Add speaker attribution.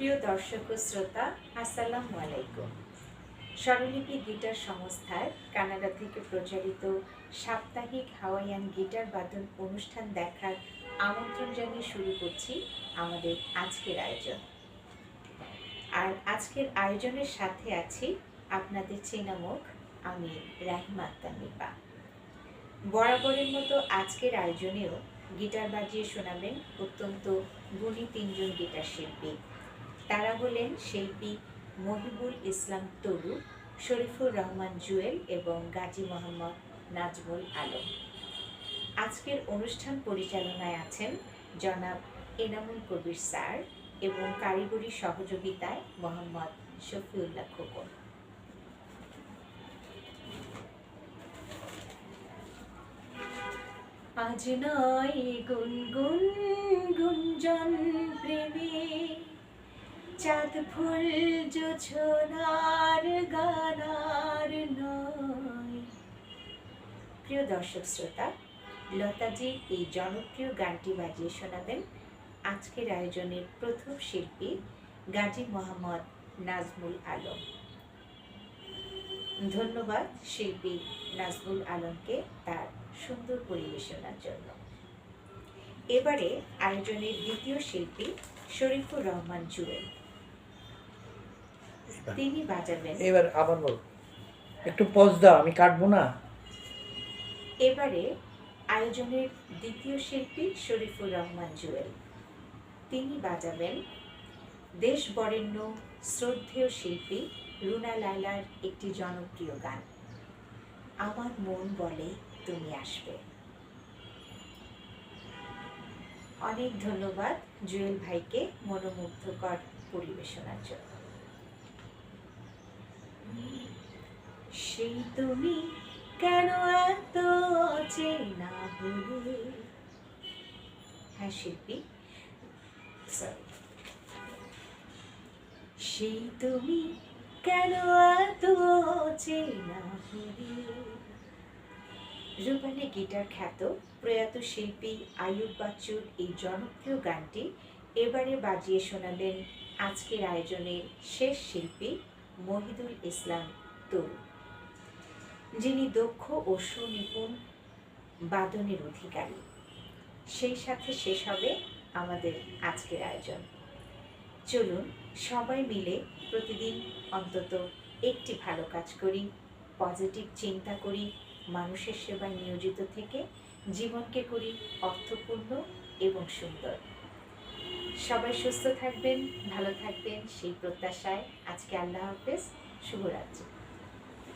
Speaker 1: প্রিয় দর্শক ও শ্রোতা, আসসালামু আলাইকুম। স্বরলিপি গিটার সংস্থার কানাডা থেকে প্রচারিত সাপ্তাহিক হাওয়াইয়ান গিটার বাদন অনুষ্ঠান দেখার আমন্ত্রণ জানিয়ে শুরু করছি আমাদের আজকের আয়োজন। আর আজকের আয়োজনের সাথে আছি আপনাদের চেনামুখ আমি রাহিমা আক্তার নিপা বরাবরের মতো আজকের আয়োজনেও গিটার বাজিয়ে শোনাবেন অত্যন্ত গুণী তিনজন গিটার শিল্পী তারা হলেন শিল্পী মহিবুল ইসলাম তরু, শরীফুর রহমান জুয়েল এবং গাজী মোহাম্মদ নাজমুল আলম। আজকের অনুষ্ঠান পরিচালনায় আছেন জনাব এনামুল কবির স্যার এবং কারিগরি সহযোগিতায় মোহাম্মদ শফিউল্লাহ খোকন। আজ নয় গুনগুন, গুঞ্জন, প্রেমে চাঁদ ফুল জোছনার গানার নয়। প্রিয় দর্শক শ্রোতা লতাজির এই জনপ্রিয় গানটি বাজিয়ে শোনাবেন আজকের আয়োজনের প্রথম শিল্পী গাজী মোহাম্মদ নাজমুল আলম। ধন্যবাদ শিল্পী নাজমুল আলমকে তার সুন্দর পরিবেশনার জন্য। এবারে আয়োজনের দ্বিতীয় শিল্পী শরীফুর রহমান জুয়েল। তিনি বাজাবেন
Speaker 2: এবার আবার বল। একটু পজ দাও আমি কাটবো না?
Speaker 1: এবারে আয়োজনের দ্বিতীয় শিল্পী শরীফুর রহমান জুয়েল। তিনি বাজাবেন দেশ বরেণ্য শ্রদ্ধেয় শিল্পী রুনা লায়লার একটি জনপ্রিয় গান। আমার মন বলে তুমি আসবে। অনেক ধন্যবাদ জুয়েল ভাইকে মনোমুগ্ধকর পরিবেশনার জন্য। সেই তুমি কেন এত অচেনা বলে হ্যাঁ শিল্পী। সেই তুমি কেন এত অচেনা বলে রূপালী গিটার খ্যাত প্রয়াত শিল্পী আয়ুব বাচ্চুর এই জনপ্রিয় গানটি এবারে বাজিয়ে শোনালেন আজকের আয়োজনের শেষ শিল্পী মহিদুল ইসলাম তরু যিনি দক্ষ ও সুনিপুণ বাদনের অধিকারী। সেই সাথে শেষ হবে আমাদের আজকের আয়োজন। চলুন সবাই মিলে প্রতিদিন অন্তত একটি ভালো কাজ করি, পজিটিভ চিন্তা করি, মানুষের সেবায় নিয়োজিত থেকে জীবনকে করি অর্থপূর্ণ এবং সুন্দর। সবাই সুস্থ থাকবেন, ভালো থাকবেন, সেই প্রত্যাশায় আজকে আল্লাহ হাফেজ। শুভরাত্রি।